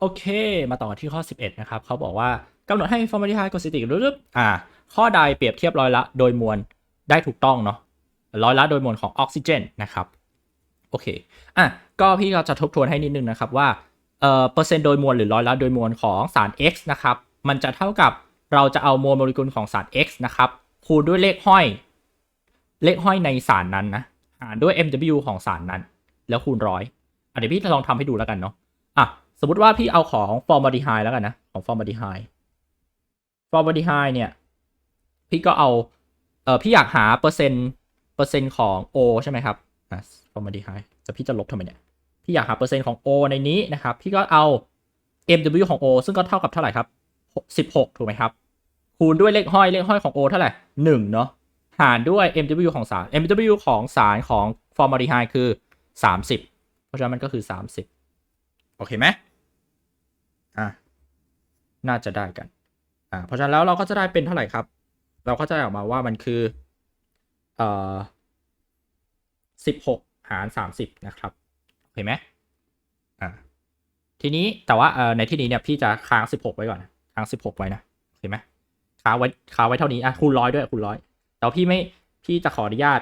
โอเค มาต่อที่ข้อ 11 นะครับเขาบอกว่ากำหนดให้ formaldehyde กับ citric รึบอ่า ข้อใดเปรียบเทียบร้อยละโดยมวลได้ถูกต้องเนาะร้อยละโดยมวลของออกซิเจนนะครับ โอเค อะ ก็พี่ก็จะทบทวนให้นิดนึงนะครับว่า เอ่อ เปอร์เซ็นต์โดยมวลหรือร้อยละโดยมวลของสาร X นะครับ มันจะเท่ากับเราจะเอามวลโมเลกุลของสาร X นะครับ คูณด้วยเลขห้อย เลขห้อยในสารนั้นนะ หารด้วย mw ของสารนั้น แล้วคูณร้อยอะเดี๋ยวพี่จะลองทำให้ดูแล้วกันเนาะ อะ สมมติว่าพี่เอาของฟอร์มาดีไฮแล้วกันนะ ของฟอร์มาดีไฮฟอร์มาดีไฮเนี่ย พี่ก็เอาเออพี่อยากหาเปอร์เซ็นต์เปอร์เซ็นต์ของ O ใช่ไหมครับอะฟอร์มาดีไฮแต่พี่จะลบทำไมเนี่ยพี่อยากหาเปอร์เซ็นต์ของ O ในนี้นะครับ พี่ก็เอา mw ของ O ซึ่งก็เท่ากับเท่าไหร่ครับ16 ถูกไหมครับ คูณด้วยเลขห้อย เลขห้อยของ O เท่าไหร่1เนาะ หารด้วย mw ของสาร mw ของสารของฟอร์มาดีไฮคือ 30 เพราะฉะนั้นมันก็คือ 30 โอเคไหม อะน่าจะได้กัน อ่าเพราะฉะนั้นแล้วเราก็จะได้เป็นเท่าไหร่ครับ เราก็จะได้ออกมาว่ามันคือเอ่อ16หาร30นะครับโอเคไหมอ่าทีนี้แต่ว่าเอ่อในที่นี้เนี่ยพี่จะค้าง16ไว้ก่อนนะค้าง16ไว้นะโอเคไหมค้างไว้ค้างไว้เท่านี้อะคูณร้อยด้วยคูณร้อยแต่ว่าพี่ไม่พี่จะขออนุญาต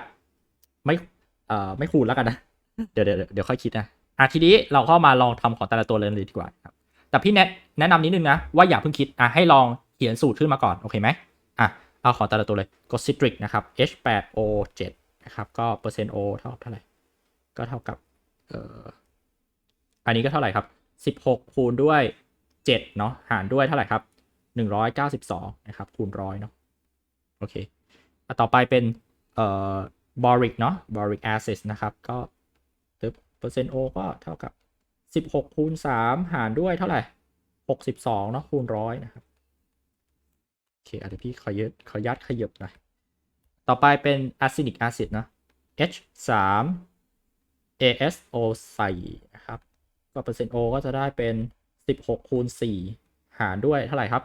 ไม่เอ่อไม่คูณแล้วกันนะเดี๋ยวเดี๋ยวเดี๋ยวค่อยคิดนะอะทีนี้เราก็มาลองทำของแต่ละตัวเลยเลยดีกว่าครับ แต่พี่แนะแนะนำนิดนึงนะ ว่าอย่าเพิ่งคิดอะให้ลองเขียนสูตรขึ้นมาก่อน โอเคไหมอะเอาขอแต่ละตัวเลยกด citric นะครับ H8O7 นะครับก็เปอร์เซ็นต์ O เท่าเท่าไหร่ ก็เท่ากับเอ่ออันนี้ก็เท่าไหร่ครับ 16 คูณด้วย 7 เนาะหารด้วยเท่าไหร่ครับ 192 นะครับ คูณร้อยเนาะโอเคอะต่อไปเป็นเอ่อ boric เนาะ boric acid นะครับ ก็เปอร์เซ็นต์ O ก็เท่ากับ 16คูณ3หารด้วยเท่าไหร่62เนาะคูณร้อยนะครับโอเคอาจจะพี่ขอยึดขอยัดขยับหน่อยต่อไปเป็น acidic acid นะ H 3 ASO ใส่นะครับ ก็เปอร์เซ็นต์ O ก็จะได้เป็น 16คูณ4หารด้วยเท่าไหร่ครับ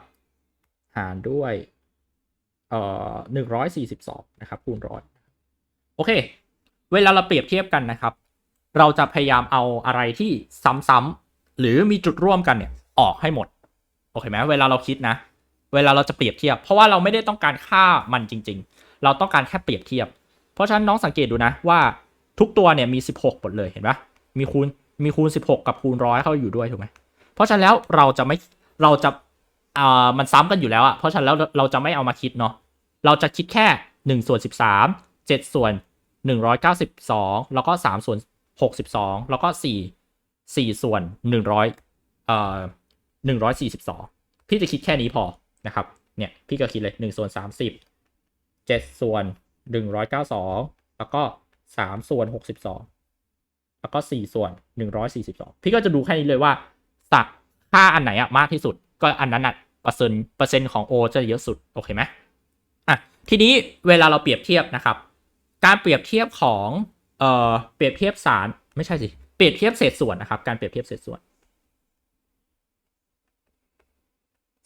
หารด้วยเอ่อ142 นะครับ คูณร้อยโอเค เวลาเราเปรียบเทียบกันนะครับ เราจะพยายามเอาอะไรที่ซ้ำๆหรือมีจุดร่วมกันเนี่ยออกให้หมดโอเคไหมเวลาเราคิดนะ เวลาเราจะเปรียบเทียบ เพราะว่าเราไม่ได้ต้องการค่ามันจริง ๆ เราต้องการแค่เปรียบเทียบ เพราะฉะนั้นน้องสังเกตดูนะว่าทุกตัวเนี่ยมี 16 หมดเลยเห็นปะมีคูณมีคูณ 16 กับคูณร้อยเข้าอยู่ด้วยถูกไหมเพราะฉะนั้นแล้วเราจะไม่เราจะอ่ามันซ้ำกันอยู่แล้วอะเพราะฉะนั้นแล้วเราจะไม่เอามาคิดเนาะเราจะคิดแค่1ส่วน13 7 ส่วน 192 แล้วก็3ส่วน 62 แล้วก็ 4 4 ส่วน 100เอ่อ142 พี่จะคิดแค่นี้พอนะครับ เนี่ยพี่ก็คิดเลย 1 ส่วน 30 7 ส่วน 192 แล้วก็ 3 ส่วน 62 แล้วก็ 4 ส่วน 142 พี่ก็จะดูแค่นี้เลยว่าสักค่าอันไหนอะมากที่สุด ก็อันนั้นอะเปอร์เซ็นต์เปอร์เซ็นต์ของ O จะเยอะสุด โอเคไหมอะทีนี้เวลาเราเปรียบเทียบนะครับ การเปรียบเทียบของ เอ่อเปรียบเทียบสารไม่ใช่สิเปรียบเทียบเศษส่วนนะครับ การเปรียบเทียบเศษส่วน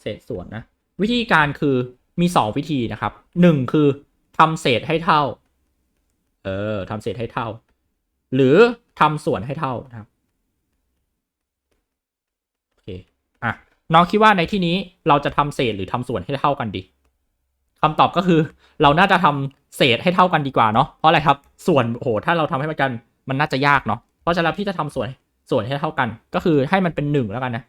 เศษส่วนนะ วิธีการคือมี 2 วิธีนะครับ 1 คือทำเศษให้เท่า เออทำเศษให้เท่า หรือทำส่วนให้เท่านะครับโอเคอะน้องคิดว่าในที่นี้เราจะทำเศษหรือทำส่วนให้เท่ากันดี คำตอบก็คือ เราน่าจะทำเศษให้เท่ากันดีกว่าเนาะเพราะอะไรครับ ส่วนโหถ้าเราทำให้มันกันมันน่าจะยากเนาะเพราะฉะนั้นพี่จะทำส่วนส่วนให้เท่ากัน ก็คือให้มันเป็นหนึ่งแล้วกันนะ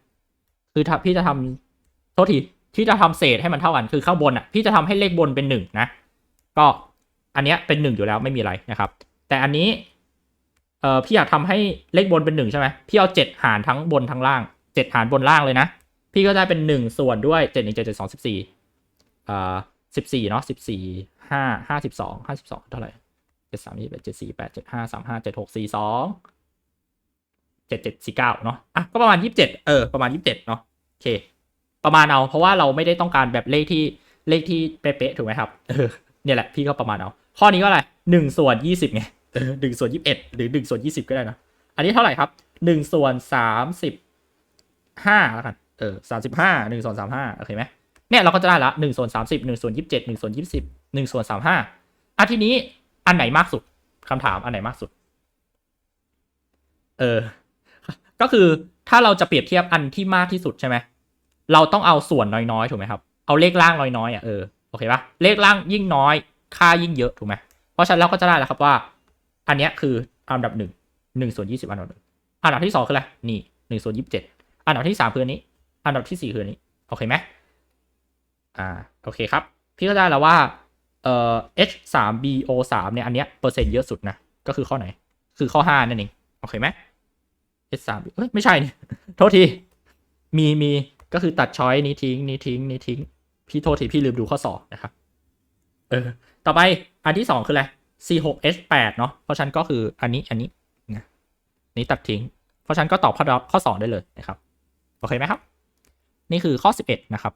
คือถ้าพี่จะทำโทษทีที่จะทำเศษให้มันเท่ากันคือข้างบนอะพี่จะทำให้เลขบนเป็นหนึ่งนะก็อันเนี้ยเป็นหนึ่งอยู่แล้วไม่มีอะไรนะครับ แต่อันนี้เอ่อพี่อยากทำให้เลขบนเป็นหนึ่งใช่ไหมพี่เอาเจ็ดหารทั้งบนทั้งล่างเจ็ดหารบนล่างเลยนะ พี่ก็ได้เป็นหนึ่งส่วนด้วยเจ็ดหนึ่งเจ็ดเจ็ดสองสิบสี่อ่า สิบสี่เนาะสิบสี่ห้าห้าสิบสองห้าสิบสองเท่าไหร่เจ็ดสามยี่สิบเอ็ดเจ็ดสี่แปดเจ็ดห้าสามห้าเจ็ดหกสี่สองเจ็ดเจ็ดสี่เก้าเนาะอะก็ประมาณยี่สิบเจ็ดเออประมาณยี่สิบเจ็ดเนาะโอเค ประมาณเอาเพราะว่าเราไม่ได้ต้องการแบบเลขที่เลขที่เป๊ะๆถูกไหมครับเออเนี่ยแหละพี่ก็ประมาณเอาข้อนี้ก็อะไรหนึ่งส่วนยี่สิบไงหนึ่งส่วนยี่สิบเอ็ดหรือหนึ่งส่วนยี่สิบก็ได้นะอันนี้เท่าไหร่ครับหนึ่งส่วนสามสิบห้าแล้วกันเออสามสิบห้าหนึ่งส่วนสามห้าโอเคไหม เนี่ยเราก็จะได้ละหนึ่งส่วนสามสิบหนึ่งส่วนยี่สิบเจ็ดหนึ่งส่วนยี่สิบหนึ่งส่วนสามห้าอะทีนี้อันไหนมากสุดคำถามอันไหนมากสุด เออ ก็คือถ้าเราจะเปรียบเทียบอันที่มากที่สุดใช่ไหมเราต้องเอาส่วนน้อยๆถูกไหมครับ เอาเลขล่างน้อยๆอะเออโอเคปะเลขล่างยิ่งน้อย ค่ายิ่งเยอะถูกไหมเพราะฉะนั้นเราก็จะได้แล้วครับว่า อันนี้คืออันดับหนึ่งหนึ่งส่วนยี่สิบอันดับหนึ่งอันดับที่สองคืออะไรนี่หนึ่งส่วนยี่สิบเจ็ดอันดับที่สามคืออันนี้ อันดับที่สี่คืออันนี้โอเคไหม อ่าโอเคครับ พี่ก็ได้แล้วว่าเอ่อ h สาม b o สามเนี่ยอันเนี้ยเปอร์เซ็นต์เยอะสุดนะ ก็คือข้อไหน คือข้อห้านั่นเอง โอเคไหม h สามเอ้ยไม่ใช่นี่โทษที มีมีก็คือตัดช้อยนี้ทิ้งนี้ทิ้งนี้ทิ้ง พี่โทษทีพี่ลืมดูข้อสอบนะครับเออต่อไปอันที่สองคืออะไร c หก h แปดเนาะเพราะฉันก็คืออันนี้อันนี้นะนี้ตัดทิ้ง เพราะฉันก็ตอบข้อข้อสองได้เลยนะครับ โอเคไหมครับ นี่คือข้อสิบเอ็ดนะครับ